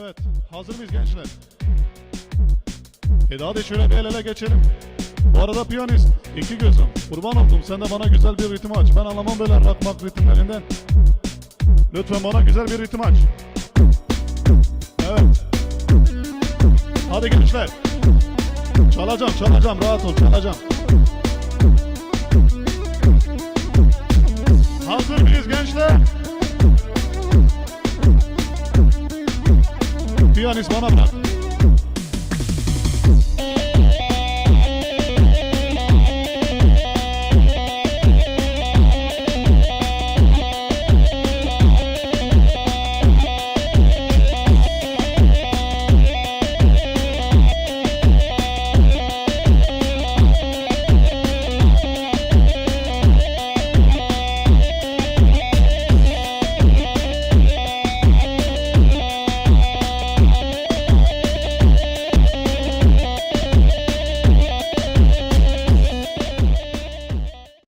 Evet, hazır mıyız gençler? E hadi şöyle bir el ele geçelim. Bu arada piyanist, iki gözüm. Kurban oldum, sen de bana güzel bir ritim aç. Ben anlamam böyle rock mak ritimlerinden. Lütfen bana güzel bir ritim aç. Evet. Hadi gençler. Çalacağım, çalacağım, rahat ol, çalacağım. Hazır mıyız gençler? 주요 안에서 만납니다.